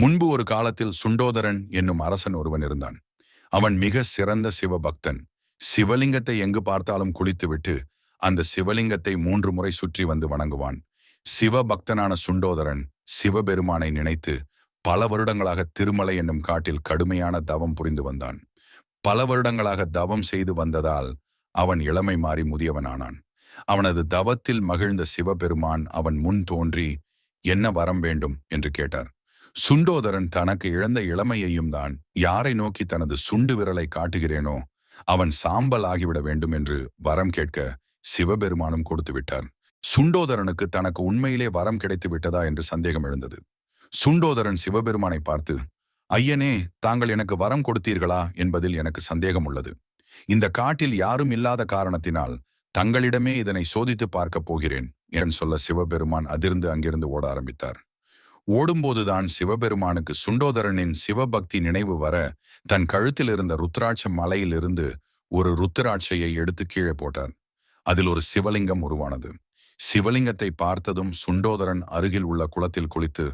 முன்பு ஒரு காலத்தில் சுண்டோதரன் என்னும் அரசன் ஒருவன் இருந்தான். அவன் மிக சிறந்த சிவபக்தன். சிவலிங்கத்தை எங்கு பார்த்தாலும் குளித்துவிட்டு அந்த சிவலிங்கத்தை மூன்று முறை சுற்றி வந்து வணங்குவான். சிவபக்தனான சுண்டோதரன் சிவபெருமானை நினைத்து பல வருடங்களாக திருமலை என்னும் காட்டில் கடுமையான தவம் புரிந்து வந்தான். பல வருடங்களாக தவம் செய்து வந்ததால் அவன் இளமை மாறி முதியவனானான். அவனது தவத்தில் மகிழ்ந்த சிவபெருமான் அவன் முன் தோன்றி என்ன வரம் வேண்டும்? என்று கேட்டார். சுண்டோதரன் தனக்கு இழந்த இளமையையும் தான் யாரை நோக்கி தனது சுண்டு விரலை காட்டுகிறேனோ அவன் சாம்பல் ஆகிவிட வேண்டும் என்று வரம் கேட்க சிவபெருமானும் கொடுத்து விட்டார். சுண்டோதரனுக்கு தனக்கு உண்மையிலே வரம் கிடைத்து விட்டதா என்று சந்தேகம் எழுந்தது. சுண்டோதரன் சிவபெருமானை பார்த்து ஐயனே தாங்கள் எனக்கு வரம் கொடுத்தீர்களா? என்பதில் எனக்கு சந்தேகம் உள்ளது. இந்த காட்டில் யாரும் இல்லாத காரணத்தினால் தங்களிடமே இதனை சோதித்து பார்க்கப் போகிறேன் என சொல்ல சிவபெருமான் அதிர்ந்து அங்கிருந்து ஓட ஆரம்பித்தார். ஓடும்போதுதான் சிவபெருமானுக்கு சுண்டோதரனின் சிவபக்தி நினைவு வர தன் கழுத்தில் இருந்த ருத்ராட்ச மலையிலிருந்து ஒரு ருத்ராட்சையை எடுத்து கீழே போட்டார். அதில் ஒரு சிவலிங்கம் உருவானது. சிவலிங்கத்தை பார்த்ததும் சுண்டோதரன் அருகில் உள்ள குளத்தில் குளித்து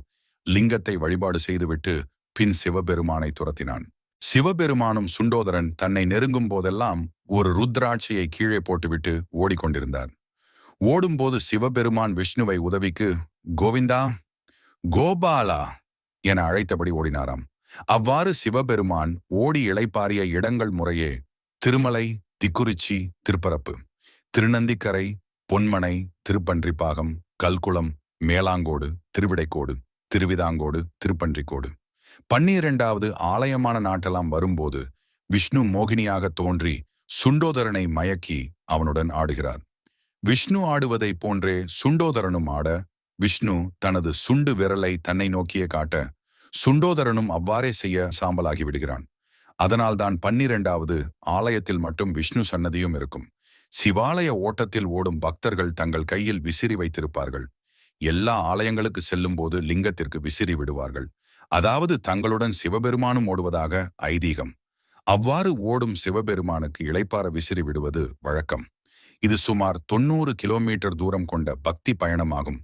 லிங்கத்தை வழிபாடு செய்துவிட்டு பின் சிவபெருமானை துரத்தினான். சிவபெருமானும் சுண்டோதரன் தன்னை நெருங்கும் போதெல்லாம் ஒரு ருத்ராட்சியை கீழே போட்டுவிட்டு ஓடிக்கொண்டிருந்தார். ஓடும்போது சிவபெருமான் விஷ்ணுவை உதவிக்கு கோவிந்தா கோபாலா என அழைத்தபடி ஓடினாராம். அவ்வாறு சிவபெருமான் ஓடி இளைப்பாரிய இடங்கள் முறையே திருமலை திக்குறிச்சி திருப்பரப்பு திருநந்திக்கரை பொன்மனை திருப்பன்றிப்பாகம் கல்குளம் மேலாங்கோடு திருவிடைக்கோடு திருவிதாங்கோடு திருப்பன்றிக்கோடு. பன்னிரண்டாவது ஆலயமான நாட்டெல்லாம் வரும்போது விஷ்ணு மோகினியாக தோன்றி சுண்டோதரனை மயக்கி அவனுடன் ஆடுகிறார். விஷ்ணு ஆடுவதைப் போன்றே சுண்டோதரனும் ஆட விஷ்ணு தனது சுண்டு விரலை தன்னை நோக்கியே காட்ட சுண்டோதரனும் அவ்வாறே செய்ய சாம்பலாகி விடுகிறான். அதனால்தான் பன்னிரெண்டாவது ஆலயத்தில் மட்டும் விஷ்ணு சன்னதியும் இருக்கும். சிவாலய ஓட்டத்தில் ஓடும் பக்தர்கள் தங்கள் கையில் விசிறி வைத்திருப்பார்கள். எல்லா ஆலயங்களுக்கு செல்லும் போது லிங்கத்திற்கு விசிறி விடுவார்கள். அதாவது தங்களுடன் சிவபெருமானும் ஓடுவதாக ஐதீகம். அவ்வாறு ஓடும் சிவபெருமானுக்கு இளைப்பார விசிறி விடுவது வழக்கம். இது சுமார் தொண்ணூறு கிலோமீட்டர் தூரம் கொண்ட பக்தி பயணமாகும்.